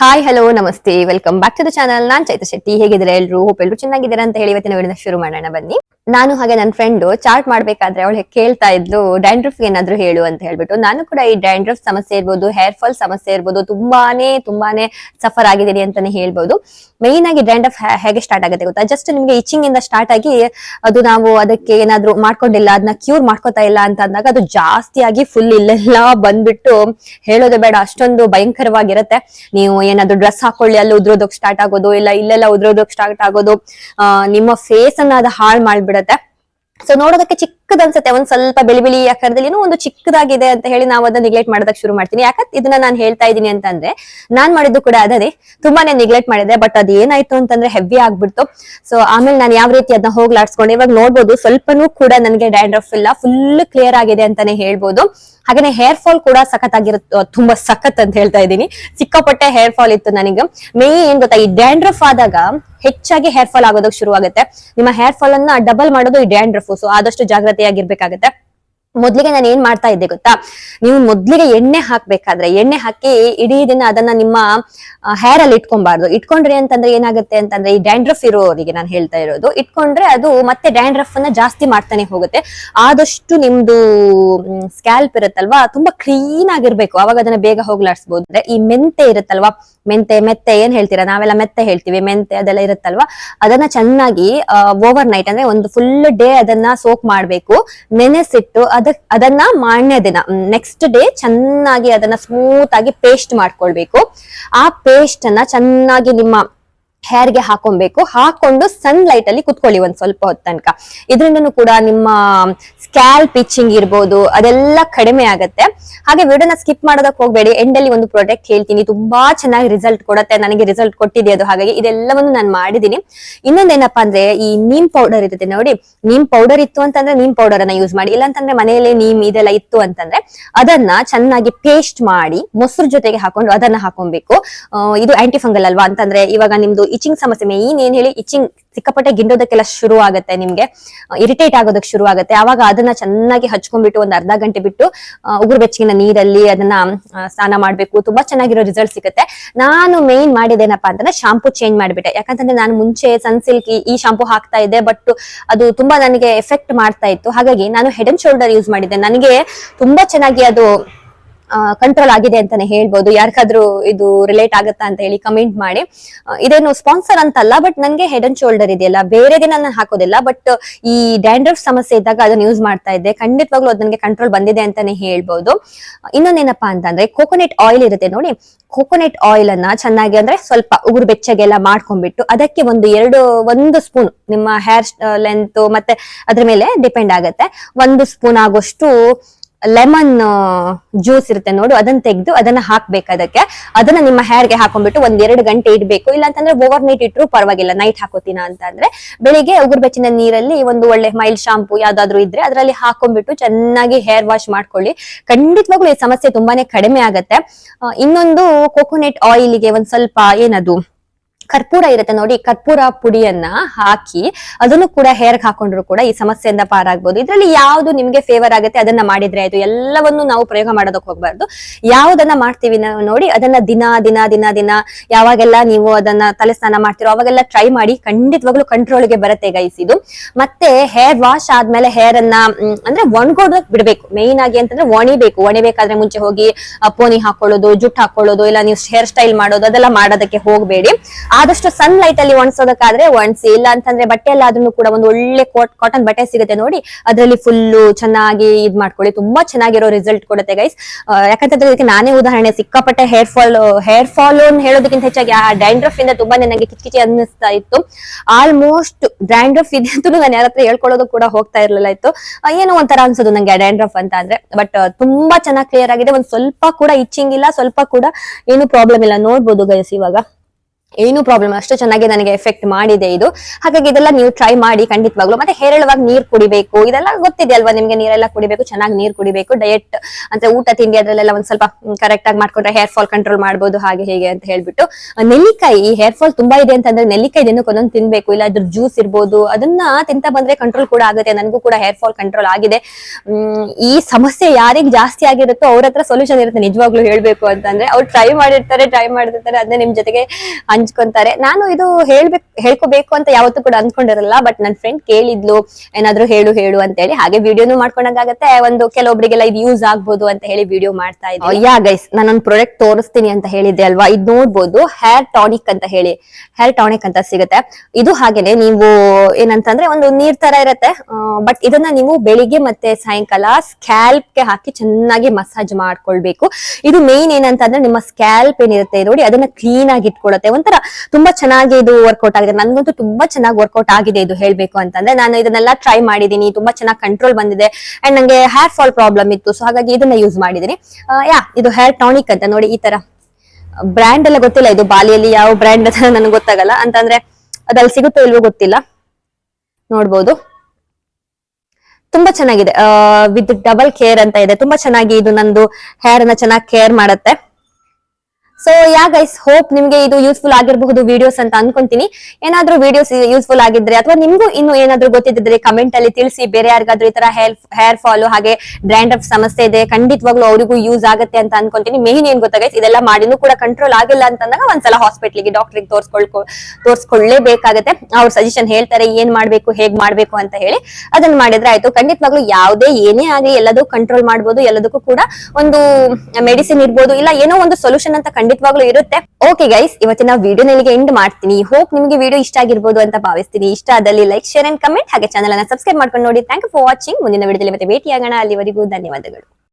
Hi hello ನಮಸ್ತೆ. Welcome back to the channel ನಾನ್ ಚೈತ ಶೆಟ್ಟಿ. ಹೇಗಿದ್ರೆ ಎಲ್ರು? ಹೋಪ್ ಎಲ್ರು ಚೆನ್ನಾಗಿದ್ದಾರೆ ಅಂತ ಹೇಳಿ ಇವತ್ತಿನ ವಿಡಿಯೋನ ಶುರು ಮಾಡೋಣ ಬನ್ನಿ. ನಾನು ಹಾಗೆ ನನ್ನ ಫ್ರೆಂಡ್ ಚಾರ್ಟ್ ಮಾಡ್ಬೇಕಾದ್ರೆ ಅವಳು ಕೇಳ್ತಾ ಇದ್ಲು ಡ್ಯಾಂಡ್ರಫ್ ಏನಾದ್ರು ಹೇಳು ಅಂತ ಹೇಳ್ಬಿಟ್ಟು. ನಾನು ಕೂಡ ಈ ಡ್ಯಾಂಡ್ರಫ್ ಸಮಸ್ಯೆ ಇರ್ಬೋದು ಹೇರ್ ಫಾಲ್ ಸಮಸ್ಯೆ ಇರ್ಬೋದು, ತುಂಬಾನೇ ತುಂಬಾನೇ ಸಫರ್ ಆಗಿದ್ದೀನಿ ಅಂತಾನೆ ಹೇಳ್ಬೋದು. ಮೈನ್ ಆಗಿ ಡ್ಯಾಂಡ್ರಫ್ ಹೇಗೆ ಸ್ಟಾರ್ಟ್ ಆಗುತ್ತೆ ಗೊತ್ತಾ? ಜಸ್ಟ್ ನಿಮ್ಗೆ ಇಚಿಂಗ್ ಇಂದ ಸ್ಟಾರ್ಟ್ ಆಗಿ ಅದು ನಾವು ಅದಕ್ಕೆ ಏನಾದ್ರು ಮಾಡ್ಕೊಂಡಿಲ್ಲ ಅದನ್ನ ಕ್ಯೂರ್ ಮಾಡ್ಕೋತಾ ಇಲ್ಲ ಅಂತ ಅಂದಾಗ ಅದು ಜಾಸ್ತಿ ಆಗಿ ಫುಲ್ ಇಲ್ಲೆಲ್ಲ ಬಂದ್ಬಿಟ್ಟು ಹೇಳೋದು ಬೇಡ, ಅಷ್ಟೊಂದು ಭಯಂಕರವಾಗಿರುತ್ತೆ. ನೀವು ಏನಾದ್ರು ಡ್ರೆಸ್ ಹಾಕೊಳ್ಳಿ, ಅಲ್ಲಿ ಉದ್ರೋದಕ್ ಸ್ಟಾರ್ಟ್ ಆಗೋದು, ಇಲ್ಲ ಇಲ್ಲೆಲ್ಲ ಉದ್ರೋದಕ್ ಸ್ಟಾರ್ಟ್ ಆಗೋದು ನಿಮ್ಮ ಫೇಸ್ ಅನ್ನ ಅದು ಹಾಳು ಮಾಡ್ಬಿಡತ್ತೆ ಸೊ ನೋಡೋದಕ್ಕೆ ಚಿಕ್ಕದ ಅನ್ಸುತ್ತೆ ಒಂದ್ ಸ್ವಲ್ಪ ಬೆಳಿ ಬಿಳಿ ಆಕಾರದಲ್ಲಿ ಒಂದು ಚಿಕ್ಕದಾಗಿದೆ ಅಂತ ಹೇಳಿ ನಾವು ಅದನ್ನ ನಿಗ್ಲೆಕ್ಟ್ ಮಾಡೋದಕ್ಕೆ ಶುರು ಮಾಡ್ತೀನಿ. ಯಾಕಂದ್ರೆ ಇದನ್ನ ನಾನು ಹೇಳ್ತಾ ಇದ್ದೀನಿ ಅಂತಂದ್ರೆ, ನಾನ್ ಮಾಡಿದ್ದು ಕೂಡ ಅದೇ, ತುಂಬಾನೇ ನಿಗ್ಲೆಕ್ಟ್ ಮಾಡಿದೆ ಬಟ್ ಅದ್ ಏನಾಯ್ತು ಅಂತಂದ್ರೆ ಹೆವಿ ಆಗ್ಬಿಡ್ತು. ಸೊ ಆಮೇಲೆ ನಾನು ಯಾವ ರೀತಿ ಅದನ್ನ ಹೋಗ್ಲಾಡ್ಸ್ಕೊಂಡು, ಇವಾಗ ನೋಡ್ಬೋದು, ಸ್ವಲ್ಪನೂ ಕೂಡ ನನಗೆ ಡ್ಯಾಂಡ್ರಫ್ ಇಲ್ಲ ಫುಲ್ ಕ್ಲಿಯರ್ ಆಗಿದೆ ಅಂತಾನೆ ಹೇಳ್ಬೋದು. ಹಾಗೇನೆ ಹೇರ್ ಫಾಲ್ ಕೂಡ ಸಖತ್ ಆಗಿರುತ್ತೆ ತುಂಬಾ ಸಖತ್ ಅಂತ ಹೇಳ್ತಾ ಇದ್ದೀನಿ. ಸಿಕ್ಕಾಪಟ್ಟೆ ಹೇರ್ ಫಾಲ್ ಇತ್ತು ನನಗೆ. ಮೇನ್ ಏನ್ ಗೊತ್ತಾ, ಈ ಡ್ಯಾಂಡ್ರಫ್ ಆದಾಗ ಹೆಚ್ಚಾಗಿ ಹೇರ್ ಫಾಲ್ ಆಗೋದಕ್ಕೆ ಶುರು ಆಗುತ್ತೆ ನಿಮ್ಮ ಹೇರ್ ಫಾಲ್ ಅನ್ನ ಡಬಲ್ ಮಾಡೋದು ಈ ಡ್ಯಾಂಡ್ರಫ್ ಸೊ ಆದಷ್ಟು ಜಾಗ್ರತೆಯಾಗಿರ್ಬೇಕಾಗತ್ತೆ ಮೊದ್ಲಿಗೆ ನಾನು ಏನ್ ಮಾಡ್ತಾ ಇದ್ದೆ ಗೊತ್ತಾ? ನೀವು ಮೊದ್ಲಿಗೆ ಎಣ್ಣೆ ಹಾಕ್ಬೇಕಾದ್ರೆ, ಎಣ್ಣೆ ಹಾಕಿ ಇಡೀ ದಿನ ಅದನ್ನ ನಿಮ್ಮ ಹೇರ್ ಅಲ್ಲಿ ಇಟ್ಕೊಬಾರ್ದು. ಇಟ್ಕೊಂಡ್ರಿ ಅಂತಂದ್ರೆ ಏನಾಗುತ್ತೆ ಅಂತಂದ್ರೆ, ಈ ಡ್ಯಾಂಡ್ರಫ್ ಇರೋರಿಗೆ ನಾನು ಹೇಳ್ತಾ ಇರೋದು, ಇಟ್ಕೊಂಡ್ರೆ ಅದು ಮತ್ತೆ ಡ್ಯಾಂಡ್ರಫ್ ಅನ್ನ ಜಾಸ್ತಿ ಮಾಡ್ತಾನೆ ಹೋಗುತ್ತೆ. ಆದಷ್ಟು ನಿಮ್ದು ಸ್ಕ್ಯಾಲ್ಪ್ ಇರುತ್ತಲ್ವಾ, ತುಂಬಾ ಕ್ಲೀನ್ ಆಗಿರ್ಬೇಕು. ಅವಾಗ ಅದನ್ನ ಬೇಗ ಹೋಗ್ಲಾಡ್ಸ್ಬೋದು. ಅಂದ್ರೆ ಈ ಮೆಂತೆ ಇರುತ್ತಲ್ವಾ? ಮೆಂತೆ, ಮೆತ್ತೆ ಏನ್ ಹೇಳ್ತೀರಾ? ನಾವೆಲ್ಲ ಮೆತ್ತೆ ಹೇಳ್ತೀವಿ. ಮೆಂತೆ ಅದೆಲ್ಲ ಇರುತ್ತಲ್ವಾ? ಅದನ್ನ ಚೆನ್ನಾಗಿ ಓವರ್ ನೈಟ್ ಅಂದ್ರೆ ಒಂದು ಫುಲ್ ಡೇ ಅದನ್ನ ಸೋಕ್ ಮಾಡ್ಬೇಕು. ನೆನೆಸಿಟ್ಟು ಅದ ಅದನ್ನ ಮಾನ್ಯ ದಿನ ನೆಕ್ಸ್ಟ್ ಡೇ ಚೆನ್ನಾಗಿ ಅದನ್ನ ಸ್ಮೂತ್ ಆಗಿ ಪೇಸ್ಟ್ ಮಾಡ್ಕೊಳ್ಬೇಕು. ಆ ಪೇಸ್ಟ್ ಅನ್ನ ಚೆನ್ನಾಗಿ ನಿಮ್ಮ ಹೇರ್ಗೆ ಹಾಕೊಬೇಕು ಹಾಕೊಂಡು ಸನ್ ಲೈಟ್ ಅಲ್ಲಿ ಕುತ್ಕೊಳ್ಳಿ ಒಂದ್ ಸ್ವಲ್ಪ ಹೊತ್ತು ತನಕ ಇದರಿಂದನೂ ಕೂಡ ನಿಮ್ಮ ಸ್ಕ್ಯಾಲ್ ಪಿಚಿಂಗ್ ಇರ್ಬೋದು, ಅದೆಲ್ಲ ಕಡಿಮೆ ಆಗುತ್ತೆ. ಹಾಗೆ ವಿಡಿಯೋನ ಸ್ಕಿಪ್ ಮಾಡೋದಕ್ಕೆ ಹೋಗ್ಬೇಡಿ. ಎಂಡ್ ಅಲ್ಲಿ ಒಂದು ಪ್ರಾಡಕ್ಟ್ ಹೇಳ್ತೀನಿ. ತುಂಬಾ ಚೆನ್ನಾಗಿ ರಿಸಲ್ಟ್ ಕೊಡುತ್ತೆ. ನನಗೆ ರಿಸಲ್ಟ್ ಕೊಟ್ಟಿದೆ ಅದು? ಹಾಗಾಗಿ ಇದೆಲ್ಲವನ್ನು ನಾನು ಮಾಡಿದೀನಿ ಇನ್ನೊಂದೇನಪ್ಪಾ ಅಂದ್ರೆ, ಈ ನೀಮ್ ಪೌಡರ್ ಇರುತ್ತೆ ನೋಡಿ. ನೀಮ್ ಪೌಡರ್ ಇತ್ತು ಅಂತಂದ್ರೆ ನೀಮ್ ಪೌಡರ್ ಅನ್ನ ಯೂಸ್ ಮಾಡಿ. ಇಲ್ಲ ಅಂತಂದ್ರೆ ಮನೆಯಲ್ಲೇ ನೀಮ್ ಇದೆಲ್ಲ ಇತ್ತು ಅಂತಂದ್ರೆ, ಅದನ್ನ ಚೆನ್ನಾಗಿ ಪೇಸ್ಟ್ ಮಾಡಿ, ಮೊಸರು ಜೊತೆಗೆ ಹಾಕೊಂಡು ಅದನ್ನ ಹಾಕೊಬೇಕು. ಇದು ಆಂಟಿ ಫಂಗಲ್ ಅಲ್ವಾ? ಅಂತಂದ್ರೆ ಇವಾಗ ನಿಮ್ದು ಇಚಿಂಗ್ ಸಮಸ್ಯೆ. ಮೇನ್ ಏನ್ ಹೇಳಿ ಇಚಿಂಗ್ ಸಿಕ್ಕಾಪಟ್ಟೆ ಗಿಂಡೋದಕ್ಕೆಲ್ಲ ಶುರು ಆಗುತ್ತೆ ನಿಮ್ಗೆ ಇರಿಟೇಟ್ ಆಗೋದಕ್ಕೆ ಶುರು ಆಗುತ್ತೆ ಆವಾಗ ಅದನ್ನ ಚೆನ್ನಾಗಿ ಹಚ್ಕೊಂಡ್ಬಿಟ್ಟು ಒಂದ್ ಅರ್ಧ ಗಂಟೆ ಬಿಟ್ಟು ಉಗುರು ಬೆಚ್ಚಗಿನ ನೀರಲ್ಲಿ ಅದನ್ನ ಸ್ನಾನ ಮಾಡ್ಬೇಕು. ತುಂಬಾ ಚೆನ್ನಾಗಿರೋ ರಿಸಲ್ಟ್ ಸಿಗುತ್ತೆ. ನಾನು ಮೇನ್ ಮಾಡಿದೇನಪ್ಪಾ ಅಂತಂದ್ರೆ ಶಾಂಪೂ ಚೇಂಜ್ ಮಾಡಿಬಿಟ್ಟೆ. ಯಾಕಂತಂದ್ರೆ ನಾನು ಮುಂಚೆ ಸನ್ಸಿಲ್ಕ್ ಈ ಶಾಂಪೂ ಹಾಕ್ತಾ ಇದ್ದೆ ಬಟ್ ಅದು ತುಂಬಾ ನನಗೆ ಎಫೆಕ್ಟ್ ಮಾಡ್ತಾ ಇತ್ತು. ಹಾಗಾಗಿ ನಾನು ಹೆಡ್ ಅಂಡ್ ಶೋಲ್ಡರ್ ಯೂಸ್ ಮಾಡಿದ್ದೆ. ನನಗೆ ತುಂಬಾ ಚೆನ್ನಾಗಿ ಅದು ಕಂಟ್ರೋಲ್ ಆಗಿದೆ ಅಂತಾನೆ ಹೇಳ್ಬೋದು. ಯಾರಿಗಾದ್ರೂ ಇದು ರಿಲೇಟ್ ಆಗುತ್ತಾ ಅಂತ ಹೇಳಿ ಕಮೆಂಟ್ ಮಾಡಿ. ಇದೇನು ಸ್ಪಾನ್ಸರ್ ಅಂತಲ್ಲ ಬಟ್ ನನ್ಗೆ ಹೆಡ್ ಅಂಡ್ ಶೋಲ್ಡರ್ ಇದೆಯಲ್ಲ. ಬೇರೆ ದಿನ ನಾನು ಹಾಕೋದಿಲ್ಲ ಬಟ್ ಈ ಡ್ಯಾಂಡ್ರಫ್ ಸಮಸ್ಯೆ ಇದ್ದಾಗ ಅದನ್ನ ಯೂಸ್ ಮಾಡ್ತಾ ಇದ್ದೆ. ಖಂಡಿತವಾಗ್ಲೂ ಅದು ನನಗೆ ಕಂಟ್ರೋಲ್ ಬಂದಿದೆ ಅಂತಾನೆ ಹೇಳ್ಬೋದು. ಇನ್ನೊಂದೇನಪ್ಪಾ ಅಂತಂದ್ರೆ ಕೋಕೋನಟ್ ಆಯಿಲ್ ಇರುತ್ತೆ ನೋಡಿ. ಕೋಕೋನಟ್ ಆಯಿಲ್ ಅನ್ನ ಚೆನ್ನಾಗಿ ಅಂದ್ರೆ ಸ್ವಲ್ಪ ಉಗುರು ಬೆಚ್ಚಗೆಲ್ಲ ಮಾಡ್ಕೊಂಡ್ಬಿಟ್ಟು ಅದಕ್ಕೆ ಒಂದು ಎರಡು, ಒಂದು ಸ್ಪೂನ್ ನಿಮ್ಮ ಹೇರ್ ಲೆಂತ್ ಮತ್ತೆ ಅದ್ರ ಮೇಲೆ ಡಿಪೆಂಡ್ ಆಗುತ್ತೆ. ಒಂದು ಸ್ಪೂನ್ ಆಗೋಷ್ಟು ಲೆಮನ್ ಜ್ಯೂಸ್ ಇರುತ್ತೆ ನೋಡು, ಅದನ್ನ ತೆಗೆದು ಅದನ್ನ ಹಾಕ್ಬೇಕು ಅದಕ್ಕೆ. ಅದನ್ನ ನಿಮ್ಮ ಹೇರ್ಗೆ ಹಾಕೊಂಡ್ಬಿಟ್ಟು ಒಂದ್ ಎರಡು ಗಂಟೆ ಇಡ್ಬೇಕು. ಇಲ್ಲ ಅಂತಂದ್ರೆ ಓವರ್ ನೈಟ್ ಇಟ್ರು ಪರವಾಗಿಲ್ಲ ನೈಟ್ ಹಾಕೋತೀನ ಅಂತ ಅಂದ್ರೆ ಬೆಳಿಗ್ಗೆ ಉಗುರು ಬೆಚ್ಚಿನ ನೀರಲ್ಲಿ ಒಂದು ಒಳ್ಳೆ ಮೈಲ್ ಶಾಂಪು ಯಾವ್ದಾದ್ರು ಇದ್ರೆ ಅದರಲ್ಲಿ ಹಾಕೊಂಡ್ಬಿಟ್ಟು ಚೆನ್ನಾಗಿ ಹೇರ್ ವಾಶ್ ಮಾಡ್ಕೊಳ್ಳಿ. ಖಂಡಿತವಾಗ್ಲೂ ಈ ಸಮಸ್ಯೆ ತುಂಬಾನೇ ಕಡಿಮೆ ಆಗತ್ತೆ. ಇನ್ನೊಂದು ಕೋಕೋನಟ್ ಆಯಿಲ್ಗೆ ಒಂದ್ ಸ್ವಲ್ಪ ಏನದು ಕರ್ಪೂರ ಇರುತ್ತೆ ನೋಡಿ, ಕರ್ಪೂರ ಪುಡಿಯನ್ನ ಹಾಕಿ ಅದನ್ನು ಕೂಡ ಹೇರ್ಗೆ ಹಾಕೊಂಡ್ರು ಕೂಡ ಈ ಸಮಸ್ಯೆಯಿಂದ ಪಾರಾಗ್ಬೋದು. ಇದರಲ್ಲಿ ಯಾವ್ದು ನಿಮ್ಗೆ ಫೇವರ್ ಆಗುತ್ತೆ ಅದನ್ನ ಮಾಡಿದ್ರೆ ಆಯ್ತು. ಎಲ್ಲವನ್ನು ನಾವು ಪ್ರಯೋಗ ಮಾಡೋದಕ್ಕೆ ಹೋಗ್ಬಾರ್ದು. ಯಾವ್ದನ್ನ ಮಾಡ್ತೀವಿ ನಾವು ನೋಡಿ, ಅದನ್ನ ದಿನ ದಿನ ದಿನ ದಿನ ಯಾವಾಗೆಲ್ಲ ನೀವು ಅದನ್ನ ತಲೆ ಸ್ನಾನ ಮಾಡ್ತಿರೋ ಅವಾಗೆಲ್ಲ ಟ್ರೈ ಮಾಡಿ ಖಂಡಿತವಾಗ್ಲೂ ಕಂಟ್ರೋಲ್ಗೆ ಬರುತ್ತೆ ಗೈಸ್ ಇದು. ಮತ್ತೆ ಹೇರ್ ವಾಶ್ ಆದ್ಮೇಲೆ ಹೇರ್ ಅನ್ನ ಅಂದ್ರೆ ಒಣಗೋದಕ್ ಬಿಡ್ಬೇಕು. ಮೇನ್ ಆಗಿ ಅಂತಂದ್ರೆ ಒಣಿಬೇಕು ಒಣಿಬೇಕಾದ್ರೆ ಮುಂಚೆ ಹೋಗಿ ಪೋನಿ ಹಾಕೊಳ್ಳೋದು, ಜುಟ್ ಹಾಕೊಳ್ಳೋದು, ಇಲ್ಲ ನೀವು ಹೇರ್ ಸ್ಟೈಲ್ ಮಾಡೋದು ಅದೆಲ್ಲ ಮಾಡೋದಕ್ಕೆ ಹೋಗ್ಬೇಡಿ. ಆದಷ್ಟು ಸನ್ ಲೈಟ್ ಅಲ್ಲಿ ಒಣಸೋದಕ್ಕಾದ್ರೆ ಒಣಸಿ ಇಲ್ಲ ಅಂತಂದ್ರೆ ಬಟ್ಟೆ ಎಲ್ಲ ಅದನ್ನು ಕೂಡ ಒಂದು ಒಳ್ಳೆ ಕಾಟನ್ ಬಟ್ಟೆ ಸಿಗುತ್ತೆ ನೋಡಿ. ಅದರಲ್ಲಿ ಫುಲ್ಲು ಚೆನ್ನಾಗಿ ಇದ್ ಮಾಡ್ಕೊಳ್ಳಿ. ತುಂಬಾ ಚೆನ್ನಾಗಿರೋ ರಿಸಲ್ಟ್ ಕೊಡುತ್ತೆ ಗೈಸ್ ಯಾಕಂತಂದ್ರೆ ಇದಕ್ಕೆ ನಾನೇ ಉದಾಹರಣೆ, ಸಿಕ್ಕಾಪಟ್ಟೆ ಹೇರ್ ಫಾಲ್ ಹೇರ್ ಫಾಲ್ ಹೇಳೋದಕ್ಕಿಂತ ಹೆಚ್ಚಾಗಿ ಆ ಡ್ಯಾಂಡ್ರಫ್ ಇಂದ ತುಂಬಾ ನನಗೆ ಕಿಚಕಿಚಿ ಅನ್ನಿಸ್ತಾ ಇತ್ತು. ಆಲ್ಮೋಸ್ಟ್ ಡ್ಯಾಂಡ್ರಫ್ ಇದೆ ಅಂತ ನಾನು ಯಾರ ಹತ್ರ ಹೇಳ್ಕೊಳ್ಳೋದು ಕೂಡ ಹೋಗ್ತಾ ಇರ್ಲಿಲ್ಲ ಇತ್ತು ಏನೋ ಒಂಥರ ಅನ್ಸೋದು ನಂಗೆ ಡ್ಯಾಂಡ್ರಫ್ ಅಂತ ಅಂದ್ರೆ. ಬಟ್ ತುಂಬಾ ಚೆನ್ನಾಗಿ ಕ್ಲಿಯರ್ ಆಗಿದೆ. ಒಂದ್ ಸ್ವಲ್ಪ ಕೂಡ ಇಚ್ಚಿಂಗ್ ಇಲ್ಲ, ಸ್ವಲ್ಪ ಕೂಡ ಏನು ಪ್ರಾಬ್ಲಮ್ ಇಲ್ಲ. ನೋಡ್ಬೋದು ಗೈಸ್ ಇವಾಗ. ಏನು ಪ್ರಾಬ್ಲಮ್ ಅಷ್ಟು ಚೆನ್ನಾಗಿ ನನಗೆ ಎಫೆಕ್ಟ್ ಮಾಡಿದೆ ಇದು. ಹಾಗಾಗಿ ಇದೆಲ್ಲ ನೀವು ಟ್ರೈ ಮಾಡಿ ಖಂಡಿತವಾಗ್ಲು. ಮತ್ತೆ ಹೇರಳವಾಗಿ ನೀರು ಕುಡಿಬೇಕು. ಇದೆಲ್ಲ ಗೊತ್ತಿದೆ ಅಲ್ವಾ ನಿಮ್ಗೆ ನೀರೆಲ್ಲ ಕುಡಿಬೇಕು, ಚೆನ್ನಾಗಿ ನೀರು ಕುಡಿಬೇಕು ಡಯಟ್ ಅಂದ್ರೆ ಊಟ, ತಿಂಡಿ ಅದ್ರಲ್ಲೆಲ್ಲ ಒಂದ್ ಸ್ವಲ್ಪ ಕರೆಕ್ಟ್ ಆಗಿ ಮಾಡ್ಕೊಂಡ್ರೆ ಹೇರ್ ಫಾಲ್ ಕಂಟ್ರೋಲ್ ಮಾಡ್ಬೋದು, ಹಾಗೆ ಹೇಗೆ ಅಂತ ಹೇಳ್ಬಿಟ್ಟು. ನೆಲ್ಲಿಕಾಯಿ, ಈ ಹೇರ್ ಫಾಲ್ ತುಂಬಾ ಇದೆ ಅಂತಂದ್ರೆ ನೆಲ್ಲಿಕಾಯಿ ದಿನಕ್ಕೆ ಒಂದೊಂದು ತಿನ್ಬೇಕು. ಇಲ್ಲ ಅದ್ರ ಜ್ಯೂಸ್ ಇರ್ಬೋದು. ಅದನ್ನ ತಿಂತ ಬಂದ್ರೆ ಕಂಟ್ರೋಲ್ ಕೂಡ ಆಗುತ್ತೆ. ನನಗೂ ಕೂಡ ಹೇರ್ ಫಾಲ್ ಕಂಟ್ರೋಲ್ ಆಗಿದೆ. ಈ ಸಮಸ್ಯೆ ಯಾರಿಗೆ ಜಾಸ್ತಿ ಆಗಿರುತ್ತೋ ಅವ್ರ ಹತ್ರ ಸೊಲ್ಯೂಷನ್ ಇರುತ್ತೆ, ನಿಜವಾಗ್ಲೂ ಹೇಳ್ಬೇಕು ಅಂತಂದ್ರೆ. ಅವ್ರು ಟ್ರೈ ಮಾಡಿರ್ತಾರೆ ಟ್ರೈ ಮಾಡಿರ್ತಾರೆ ಅದನ್ನ ನಿಮ್ ಜೊತೆಗೆ ಹಂಚ್ಕೊಂತಾರೆ. ನಾನು ಇದು ಹೇಳ್ಬೇಕು, ಹೇಳ್ಕೋಬೇಕು ಅಂತ ಯಾವತ್ತೂ ಕೂಡ ಅಂದ್ಕೊಂಡಿರಲ್ಲ ಬಟ್ ನನ್ನ ಫ್ರೆಂಡ್ ಕೇಳಿದ್ಲು, ಏನಾದ್ರು ಹೇಳು ಹೇಳು ಅಂತ ಹೇಳಿ ಹಾಗೆ ವಿಡಿಯೋನು ಮಾಡ್ಕೊಂಡಂಗಾಗತ್ತೆ. ಒಂದು ಕೆಲವೊಬ್ಬರಿಗೆಲ್ಲ ಇದು ಯೂಸ್ ಆಗ್ಬೋದು ಅಂತ ಹೇಳಿ ವಿಡಿಯೋ ಮಾಡ್ತಾ ಇದ್ದೀನಿ ಯಾ ಗೈಸ್ ನಾನೊಂದು ಪ್ರಾಡಕ್ಟ್ ತೋರಿಸ್ತೀನಿ ಅಂತ ಹೇಳಿದ್ದೆ ಅಲ್ವಾ? ಇದು ನೋಡ್ಬೋದು. ಹೇರ್ ಟಾನಿಕ್ ಅಂತ ಹೇಳಿ. ಹೇರ್ ಟಾನಿಕ್ ಅಂತ ಸಿಗುತ್ತೆ. ಇದು ಹಾಗೇನೆ ನೀವು ಏನಂತಂದ್ರೆ ಒಂದು ನೀರ್ ತರ ಇರತ್ತೆ. ಬಟ್ ಇದನ್ನ ನೀವು ಬೆಳಿಗ್ಗೆ ಮತ್ತೆ ಸಾಯಂಕಾಲ ಸ್ಕ್ಯಾಲ್ಪ್ಗೆ ಹಾಕಿ ಚೆನ್ನಾಗಿ ಮಸಾಜ್ ಮಾಡ್ಕೊಳ್ಬೇಕು. ಇದು ಮೇನ್ ಏನಂತಂದ್ರೆ ನಿಮ್ಮ ಸ್ಕ್ಯಾಲ್ಪ್ ಏನಿರುತ್ತೆ ನೋಡಿ, ಅದನ್ನ ಕ್ಲೀನ್ ಆಗಿ ಇಟ್ಕೊಳತ್ತೆ. ಒಂಥರ ತುಂಬಾ ಚೆನ್ನಾಗಿ ಇದು ವರ್ಕೌಟ್ ಆಗಿದೆ. ನನ್ಗಂತೂ ತುಂಬಾ ಚೆನ್ನಾಗಿ ವರ್ಕೌಟ್ ಆಗಿದೆ ಇದು ಹೇಳ್ಬೇಕು ಅಂತಂದ್ರೆ ನಾನು ಇದನ್ನೆಲ್ಲ ಟ್ರೈ ಮಾಡಿದೀನಿ, ತುಂಬಾ ಚೆನ್ನಾಗಿ ಕಂಟ್ರೋಲ್ ಬಂದಿದೆ. ಅಂಡ್ ನಂಗೆ ಹೇರ್ ಫಾಲ್ ಪ್ರಾಬ್ಲಮ್ ಇತ್ತು ಸೊ ಹಾಗಾಗಿ ಇದನ್ನ ಯೂಸ್ ಮಾಡಿದೀನಿ. ಯಾ, ಇದು ಹೇರ್ ಟಾನಿಕ್ ಅಂತ ನೋಡಿ ಈ ತರ. ಬ್ರ್ಯಾಂಡ್ ಎಲ್ಲ ಗೊತ್ತಿಲ್ಲ ಇದು ಬಾಲಿಯಲ್ಲಿ ಯಾವ ಬ್ರ್ಯಾಂಡ್ ಅಂತ ನನಗೆ ಗೊತ್ತಾಗಲ್ಲ. ಅಂತಂದ್ರೆ ಅದಲ್ಲಿ ಸಿಗುತ್ತೋ ಇಲ್ವೋ ಗೊತ್ತಿಲ್ಲ. ನೋಡ್ಬೋದು. ತುಂಬಾ ಚೆನ್ನಾಗಿದೆ. ವಿತ್ ಡಬಲ್ ಕೇರ್ ಅಂತ ಇದೆ. ತುಂಬಾ ಚೆನ್ನಾಗಿ ಇದು ನಂದು ಹೇರ್ ಅನ್ನ ಚೆನ್ನಾಗಿ ಕೇರ್ ಮಾಡುತ್ತೆ. ಸೊ ಯಾ ಗೈಸ್ ಹೋಪ್ ನಿಮ್ಗೆ ಇದು ಯೂಸ್ಫುಲ್ ಆಗಿರಬಹುದು ವಿಡಿಯೋಸ್ ಅಂತ ಅನ್ಕೊಂತೀನಿ. ಏನಾದ್ರೂ ವಿಡಿಯೋಸ್ ಯೂಸ್ಫುಲ್ ಆಗಿದ್ರೆ ಅಥವಾ ನಿಮ್ಗೂ ಇನ್ನು ಏನಾದ್ರೂ ಗೊತ್ತಿದ್ರೆ ಕಮೆಂಟ್ ಅಲ್ಲಿ ತಿಳಿಸಿ. ಬೇರೆ ಯಾರಿಗಾದ್ರೂ ಈ ತರ ಹೇರ್ ಹೇರ್ ಫಾಲ್ ಹಾಗೆ ಡ್ರ್ಯಾಂಡ್ರಫ್ ಸಮಸ್ಯೆ ಇದೆ, ಖಂಡಿತವಾಗ್ಲೂ ಅವರಿಗೂ ಯೂಸ್ ಆಗುತ್ತೆ ಅಂತ ಅನ್ಕೊಂತೀನಿ. ಮೇನ್ ಏನ್ ಗೊತ್ತಾ ಗೈಸ್ ಇದೆಲ್ಲ ಮಾಡಿನೂ ಕೂಡ ಕಂಟ್ರೋಲ್ ಆಗಿಲ್ಲ ಅಂತಂದಾಗ ಒಂದ್ಸಲ ಹಾಸ್ಪಿಟ್ಲಿಗೆ ಡಾಕ್ಟ್ರಿಗೆ ತೋರ್ಸ್ಕೊಳ್ಕೊ ತೋರ್ಸ್ಕೊಳ್ಳೇಬೇಕಾಗತ್ತೆ ಅವ್ರ ಸಜೆಷನ್ ಹೇಳ್ತಾರೆ, ಏನ್ ಮಾಡ್ಬೇಕು, ಹೇಗ್ ಮಾಡ್ಬೇಕು ಅಂತ ಹೇಳಿ ಅದನ್ನ ಮಾಡಿದ್ರೆ ಆಯ್ತು. ಖಂಡಿತವಾಗ್ಲೂ ಯಾವುದೇ ಏನೇ ಆಗಲಿ ಎಲ್ಲದೂ ಕಂಟ್ರೋಲ್ ಮಾಡ್ಬೋದು, ಎಲ್ಲದಕ್ಕೂ ಕೂಡ ಒಂದು ಮೆಡಿಸಿನ್ ಇರ್ಬೋದು, ಇಲ್ಲ ಏನೋ ಒಂದು ಸೊಲ್ಯೂಷನ್ ಅಂತ ಖಂಡಿತವಾಗ್ಲೂ ಇರುತ್ತೆ. ಓಕೆ ಗೈಸ್ ಇವತ್ತಿನ ವಿಡಿಯೋ ನಿಮಗೆ ಎಂಡ್ ಮಾಡ್ತೀನಿ. ಹೋಪ್ ನಿಮಗೆ ವಿಡಿಯೋ ಇಷ್ಟ ಆಗಿರ್ಬೋದು ಅಂತ ಭಾವಿಸ್ತೀನಿ. ಇಷ್ಟ ಆದಲ್ಲಿ ಲೈಕ್ ಶೇರ್ ಅಂಡ್ ಕಮೆಂಟ್ ಹಾಗೆ ಚಾನಲ್ ಅನ್ನ ಸಬ್ಸ್ಕ್ರೈಬ್ ಮಾಡ್ಕೊಂಡು ನೋಡಿ. ಥ್ಯಾಂಕ್ ಯು ಫಾರ್ ವಾಚಿಂಗ್ ಮುಂದಿನ ವಿಡಿಯೋದಲ್ಲಿ ಮತ್ತೆ ಭೇಟಿಯಾಗೋಣ. ಅಲ್ಲಿವರೆಗೂ ಧನ್ಯವಾದಗಳು.